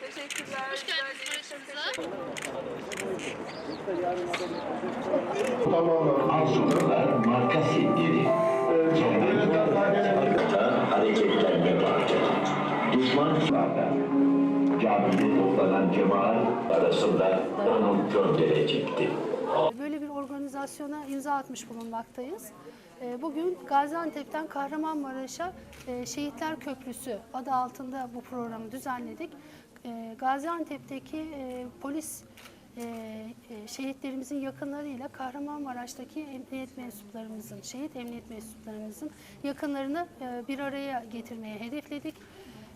Teşekkürler. Hoş geldiniz barışımıza. Arsuzlar marka simleri. Cennet hareketlenme vardır. Düşman sağda. Camide toplanan cemaat arasında onu gönderecekti. Böyle bir organizasyona imza atmış bulunmaktayız. Ee, Bugün Gaziantep'ten Kahramanmaraş'a e, Şehitler Köprüsü adı altında bu programı düzenledik. Ee, Gaziantep'teki e, polis e, e, şehitlerimizin yakınlarıyla Kahramanmaraş'taki emniyet mensuplarımızın, şehit emniyet mensuplarımızın yakınlarını e, bir araya getirmeye hedefledik.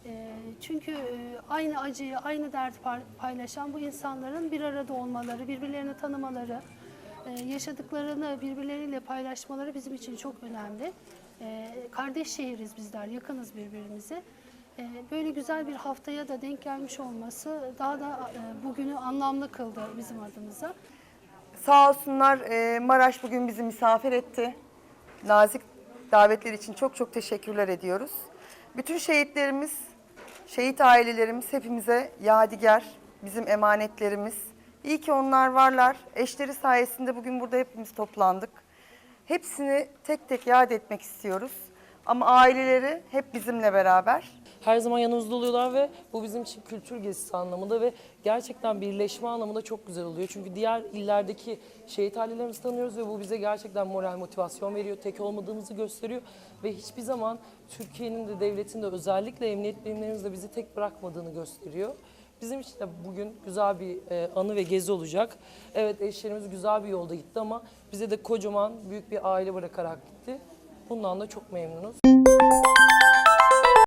E, Çünkü e, aynı acıyı, aynı par- paylaşan bu insanların bir arada olmaları, birbirlerini tanımaları, e, yaşadıklarını birbirleriyle paylaşmaları bizim için çok önemli. E, Kardeş şehiriz bizler, yakınız birbirimize. E, Böyle güzel bir haftaya da denk gelmiş olması daha da e, bugünü anlamlı kıldı bizim adımıza. Sağ olsunlar e, Maraş bugün bizi misafir etti. Nazik davetleri için çok çok teşekkürler ediyoruz. Bütün şehitlerimiz, şehit ailelerimiz hepimize yadigar, bizim emanetlerimiz. İyi ki onlar varlar. Eşleri sayesinde bugün burada hepimiz toplandık. Hepsini tek tek yad etmek istiyoruz. Ama aileleri hep bizimle beraber. her zaman yanımızda oluyorlar ve bu bizim için kültür gezisi anlamında ve gerçekten birleşme anlamında çok güzel oluyor. Çünkü diğer illerdeki şehit ailelerimizi tanıyoruz ve bu bize gerçekten moral motivasyon veriyor. Tek olmadığımızı gösteriyor ve hiçbir zaman Türkiye'nin de devletin de özellikle emniyet birimlerimizde bizi tek bırakmadığını gösteriyor. Bizim için de bugün güzel bir e, anı ve gezi olacak. Evet eşlerimiz güzel bir yolda gitti ama bize de kocaman büyük bir aile bırakarak gitti. Bundan da çok memnunuz.